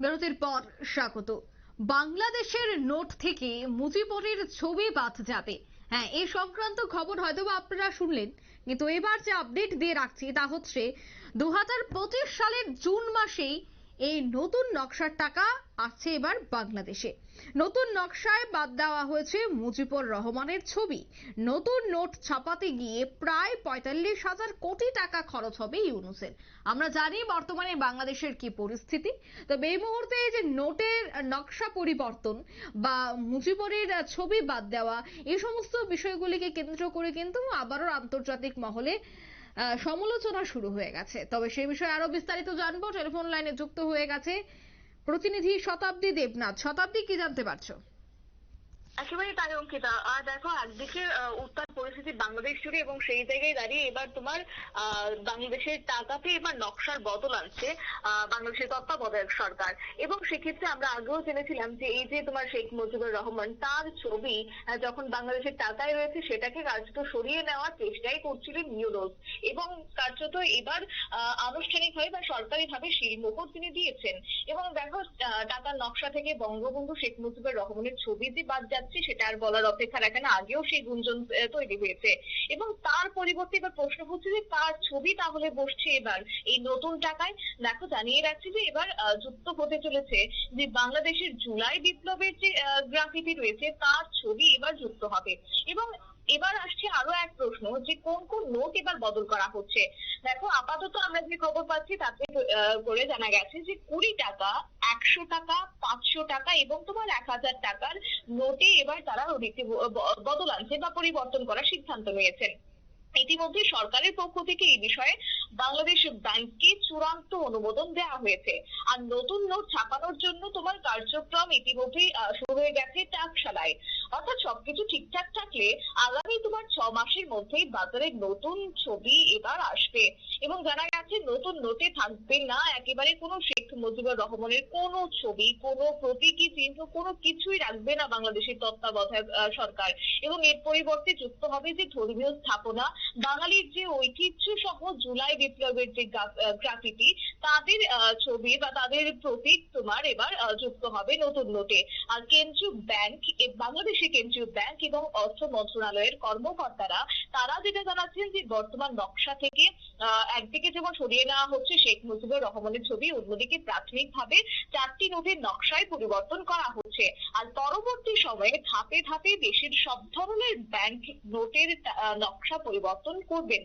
বিরতির পর স্বাগত। বাংলাদেশের নোট থেকে মুজিবরের ছবি বাদ যাবে। হ্যাঁ এ সংক্রান্ত খবর হয়তো আপনারা শুনলেন। কিন্তু এবার যে আপডেট দিয়ে রাখছি তা হচ্ছে দু হাজার পঁচিশ সালের জুন মাসেই এই নতুন নকশার টাকা আসছে এবার বাংলাদেশে। নতুন নকশায় বাদ দেওয়া হয়েছে মুজিবুর রহমানের ছবি। নতুন নোট ছাপাতে গিয়ে প্রায় পঁয়তাল্লিশ হাজার কোটি টাকা খরচ হবে ইউনুসের। আমরা জানি বর্তমানে বাংলাদেশের কি পরিস্থিতি। তবে এই মুহূর্তে এই যে নোটের নকশা পরিবর্তন বা মুজিবরের ছবি বাদ দেওয়া, এই সমস্ত বিষয়গুলিকে কেন্দ্র করে কিন্তু আবারও আন্তর্জাতিক মহলে সমালোচনা শুরু হয়ে গেছে। তবে সেই বিষয়ে আরও বিস্তারিত জানব। টেলিফোন লাইনে যুক্ত হয়ে গেছে প্রতিনিধি শতাব্দী দেবনাথ। শতাব্দী কি জানতে পারছ? একেবারে তাই অঙ্কিতা আর দেখো, একদিকে উত্তাল পরিস্থিতি বাংলাদেশ জুড়ে এবং সেই জায়গায় দাঁড়িয়ে এবার তোমার বাংলাদেশের টাকাতে এবার নকশার বদল আনছে বাংলাদেশের তত্ত্বাবধায়ক সরকার। এবং সেক্ষেত্রে আমরা আগেও জেনেছিলাম যে এই যে তোমার শেখ মুজিবুর রহমান, তার ছবি যখন বাংলাদেশের টাকায় রয়েছে, সেটাকে কার্যত সরিয়ে নেওয়ার চেষ্টাই করছিলেন নিউরোজ এবং কার্যত এবার আনুষ্ঠানিকভাবে বা সরকারিভাবে সেই শিলমোহর তিনি দিয়েছেন। এবং দেখো টাকার নকশা থেকে বঙ্গবন্ধু শেখ মুজিবুর রহমানের ছবি যে বাদ যাচ্ছে সেটা আর বলার অপেক্ষা রাখে না। আগেও সেই গুঞ্জন তৈরি হয়েছে। এবং তার পরিবর্তে এবার প্রশ্ন হচ্ছে যে তার ছবি তাহলে বসছে এবার? এই নতুন টাকায়? দেখো, জানিয়ে রাখছি যে এবার যুক্ত হতে চলেছে যে বাংলাদেশের জুলাই বিপ্লবের যে গ্রাফিতি রয়েছে, তার ছবি এবার যুক্ত হবে। এবং এবার আসছে আরও এক প্রশ্ন যে কোন কোন নোট এবার বদল করা হচ্ছে? দেখো, আপাতত আমরা যে খবর পাচ্ছি তাতে করে জানা গেছে যে কুড়ি টাকা, একশো টাকা, পাঁচশো টাকা এবং তোমার এক হাজার টাকার নোটে এবার তারা বদল আনছে বা পরিবর্তন করার সিদ্ধান্ত নিয়েছেন। ইতিমধ্যে সরকারের পক্ষ থেকে এই বিষয়ে বাংলাদেশ ব্যাংককে চূড়ান্ত অনুমোদন দেওয়া হয়েছে। আর নতুন নোট ছাপানোর জন্য তোমার কার্যক্রম ইতিমধ্যেই শুরু হয়ে গেছে টাকশালায় অর্থাৎ সবকিছু ঠিকঠাক থাকলে আগামী তোমার ছ মাসের মধ্যেই বাজারে নতুন ছবি এবার আসবে। এবং জানা গেছে, নতুন নোটে থাকবে না, একেবারে কোনো শেখ মুজিবুর রহমানের কোনো ছবি, কোনো প্রতীকী চিহ্ন, কোনো কিছুই রাখবে না বাংলাদেশের তত্ত্বাবধায়ক সরকার। এবং এর পরিবর্তে যুক্ত হবে যে ধর্মীয় স্থাপনা। বাঙালির যে ঐতিহ্য সহ জুলাই বিপ্লবের যে গ্রাফিতি, তাদের ছবি বা তাদের প্রতীক তোমার এবার যুক্ত হবে নতুন নোটে। আর কেন্দ্রীয় ব্যাংক বাংলাদেশের কেন্দ্রীয় ব্যাংক এবং অর্থ মন্ত্রণালয়ের কর্মকর্তারা, তারা যেটা জানাচ্ছেন যে বর্তমান নকশা থেকে একদিকে যেমন সরিয়ে নেওয়া হচ্ছে শেখ মুজিবুর রহমানের ছবি, অন্যদিকে প্রাথমিকভাবে চারটি নোটের নকশায় পরিবর্তন করা হচ্ছে। আর পরবর্তী সময়ে ধাপে ধাপে দেশের সব ধরনের ব্যাংক নোটের নকশা পরিবর্তন করবেন।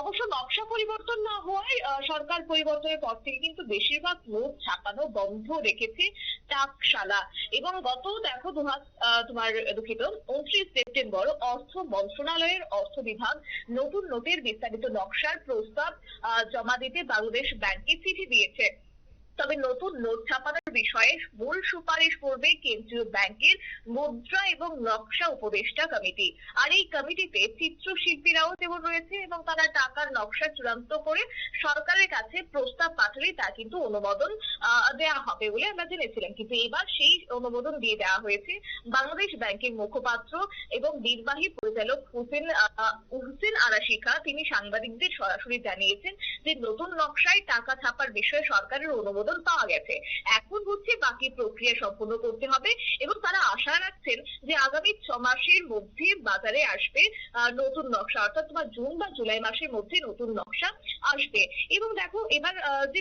অবশ্য নকশা পরিবর্তন না হওয়ায় সরকার পরিবর্তনের পর থেকে কিন্তু বেশিরভাগ নোট ছাপানো বন্ধ রেখেছে টাকশালা এবং গত, দেখো তোমার দুঃখিত, উনত্রিশ সেপ্টেম্বর অর্থ মন্ত্রণালয়ের অর্থ বিভাগ নতুন নোটের বিস্তারিত নকশার প্রস্তাব জমা দিতে বাংলাদেশ ব্যাংকে চিঠি দিয়েছে। তবে নতুন নোট ছাপানোর বিষয়ে মূল সুপারিশ করবে কেন্দ্রীয় ব্যাংকের মুদ্রা এবং নকশা উপদেষ্টা কমিটি। আর এই কমিটিতে চিত্রশিল্পীরাও যেমন রয়েছে এবং তারা টাকার নকশা চূড়ান্ত করে সরকারের কাছে প্রস্তাব পাঠালে তা কিন্তু অনুমোদন দেওয়া হবে বলে আমরা জেনেছিলাম। কিন্তু এবার সেই অনুমোদন দিয়ে দেওয়া হয়েছে বাংলাদেশ ব্যাংকের মুখপাত্র এবং নির্বাহী পরিচালক হুসেন হোসেন আরাশিকা। তিনি সাংবাদিকদের সরাসরি জানিয়েছেন যে নতুন নকশায় টাকা ছাপার বিষয়ে সরকারের অনুমোদন পাওয়া গেছে। এখন হচ্ছে বাকি প্রক্রিয়া সম্পন্ন করতে হবে এবং তারা আশা রাখছেন যে আগামী ছ মাসের মধ্যে বাজারে আসবে নতুন নকশা। অর্থাৎ তোমার জুন বা জুলাই মাসের মধ্যে নতুন নকশা আসবে। এবং দেখো, এবার যে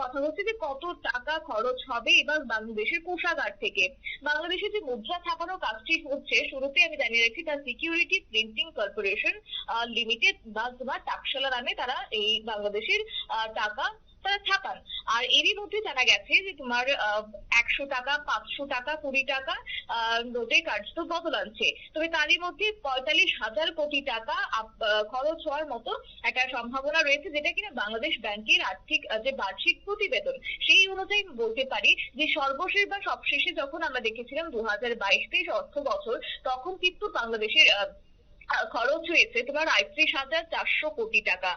কথা হচ্ছে যে কত টাকা খরচ হবে এবার বাংলাদেশের কোষাগার থেকে। বাংলাদেশে যে মুদ্রা ছাপানোর কাজটি হচ্ছে, শুরুতে আমি জানিয়ে রাখছি তার সিকিউরিটি প্রিন্টিং কর্পোরেশন লিমিটেড বা তোমার টাকশালা নামে তারা এই বাংলাদেশের টাকা তারা ছাপান আর এরই মধ্যে জানা গেছে যে তোমার একশো টাকা, পাঁচশো টাকা, কুড়ি টাকা নোটে কার্যত বদল আনছে। তবে তারই মধ্যে পঁয়তাল্লিশ হাজার কোটি টাকা খরচ হওয়ার মতো একটা সম্ভাবনা রয়েছে যেটা কিনা বাংলাদেশ ব্যাংকের আর্থিক যে বার্ষিক প্রতিবেদন, সেই অনুযায়ী বলতে পারি যে সর্বশেষ বা সবশেষে যখন আমরা দেখেছিলাম দু হাজার বাইশ তেইশ অর্থ বছর তখন কিন্তু বাংলাদেশের খরচ হয়েছে তোমার আটত্রিশ হাজার চারশো কোটি টাকা।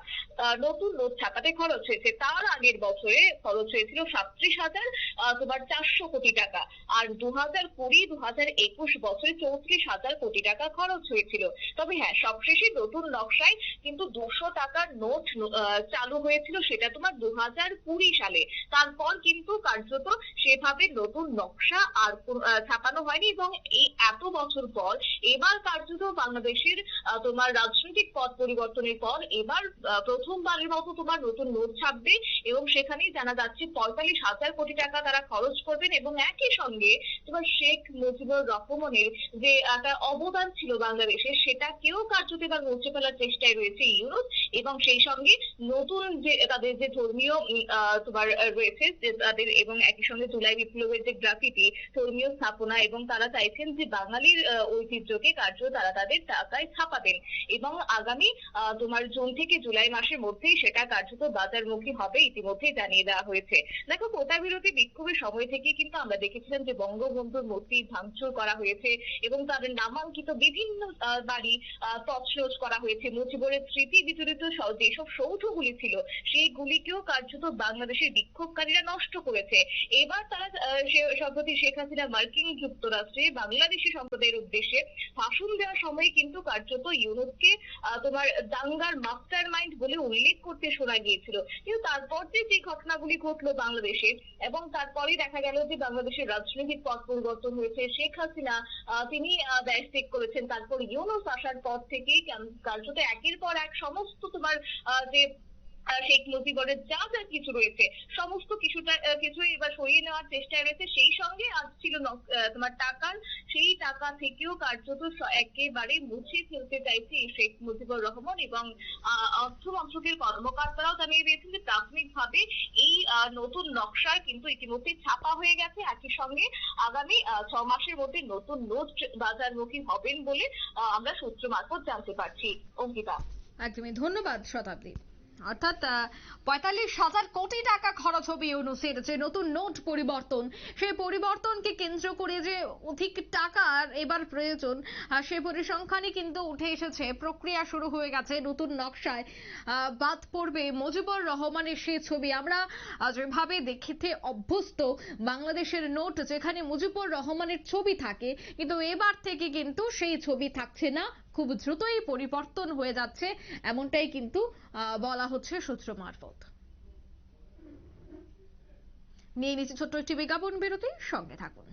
নতুন নোট ছাপাতে খরচ হয়েছে। তার আগের বছরে খরচ হয়েছিল সাতত্রিশ হাজার তোমার চারশো কোটি টাকা। আর দু হাজার কুড়ি, দু হাজার একুশ বছরে চৌত্রিশ হাজার কোটি টাকা খরচ হয়েছিল। তবে হ্যাঁ সবশেষে নতুন নকশায় কিন্তু দুশো টাকার নোট চালু হয়েছিল সেটা তোমার দু হাজার কুড়ি সালে। তারপর কিন্তু কার্যত সেভাবে নতুন নকশা আর ছাপানো হয়নি এবং এই এত বছর পর এবার কার্যত বাংলাদেশের আহ, তোমার রাজনৈতিক পথ পরিবর্তনের পর এবার প্রথমবারের মতো তোমার নতুন নোট ছাপবে এবং সেখানেই জানা যাচ্ছে পঁয়তাল্লিশ হাজার কোটি টাকা তারা খরচ করবেন এবং একই সঙ্গে তোমার শেখ মুজিবুর রহমানের যে একটা অবদান ছিল বাংলাদেশে সেটাকেও কার্যত এবার মুছে ফেলার চেষ্টায় রয়েছে ইউরোপ এবং সেই সঙ্গে নতুন যে তাদের যে ধর্মীয় তোমার রয়েছে যে তাদের এবং একই সঙ্গে জুলাই বিপ্লবের যে গ্রাফিটি ধর্মীয় স্থাপনা এবং তারা চাইছেন যে বাঙালির ঐতিহ্যকে কার্য তারা তাদের টাকায় ছাপাবেন এবং আগামী তোমার জুন থেকে জুলাই মাসের মধ্যেই সেটা কার্যত বাজারমুখী হবে, ইতিমধ্যেই জানিয়ে দেওয়া হয়েছে। দেখো, কোটা বিরোধী বিক্ষোভের সময় থেকে কিন্তু আমরা দেখেছিলাম যে বঙ্গবন্ধুর মূর্তি ভাঙচুর করা হয়েছে এবং তাদের নামাঙ্কিত বিভিন্ন বাড়ি তছনছ করা হয়েছে। মুজিবুরের স্মৃতি স- যেসব সৌধগুলি ছিল সেইগুলিকেও কার্যত বাংলাদেশের বিক্ষোভকারীরা নষ্ট করেছে। এবার তারা সম্প্রতি শেখ হাসিনা মার্কিন যুক্তরাষ্ট্রে বাংলাদেশি সম্প্রদায়ের উদ্দেশ্যে ভাষণ দেওয়ার সময় কিন্তু কার্যত আহ, তোমার দাঙ্গার মাস্টার মাইন্ড বলে উল্লেখ করতে শোনা গিয়েছিল। কিন্তু তারপর যে যে ঘটনাগুলি ঘটলো বাংলাদেশে এবং তারপরে দেখা গেল যে বাংলাদেশের রাজনৈতিক পথ পরিবর্তন হয়েছে শেখ হাসিনা তিনি দেশ ত্যাগ করেছেন তারপর ইউনুস আসার পর থেকেই কার্যত একের পর এক সমস্ত তোমার যে শেখ মুজিবুরের যা যা কিছু রয়েছে, সমস্ত কিছুটা কিছুই এবার সরিয়ে নেওয়ার চেষ্টায় রয়েছে। সেই সঙ্গে আজ ছিল তোমার টাকার, সেই টাকা থেকেও কার্যত একেবারে মুছে ফেলতে চাইছে শেখ মুজিবুর রহমান এবং অর্থ মন্ত্রকের কর্মকর্তারাও জানিয়ে দিয়েছেন যে প্রাথমিকভাবে এই নতুন নকশায় কিন্তু ইতিমধ্যে ছাপা হয়ে গেছে। একই সঙ্গে আগামী ছ মাসের মধ্যে নতুন নোট বাজারমুখী হবেন বলে আমরা সূত্র মারফত জানতে পারছি। অঙ্কিতা। একদমই ধন্যবাদ শতাব্দী অর্থাৎ পঁয়তাল্লিশ হাজার কোটি টাকা খরচ হবে ইউনুসের যে নতুন নোট পরিবর্তন, সেই পরিবর্তনকে কেন্দ্র করে যে অধিক টাকার এবার প্রয়োজন সেই পরিসংখ্যানই কিন্তু উঠে এসেছে। প্রক্রিয়া শুরু হয়ে গেছে নতুন নকশায়। বাদ পড়বে মুজিবুর রহমানের সেই ছবি। আমরা যেভাবে দেখতে অভ্যস্ত বাংলাদেশের নোট যেখানে মুজিবুর রহমানের ছবি থাকে, কিন্তু এবার থেকে কিন্তু সেই ছবি থাকছে না। খুব দ্রুতই পরিবর্তন হয়ে যাচ্ছে, এমনটাই কিন্তু বলা হচ্ছে সূত্র মারফত। নিয়ে নিচ্ছে ছোট্ট একটি বিজ্ঞাপন বিরতি সঙ্গে থাকুন।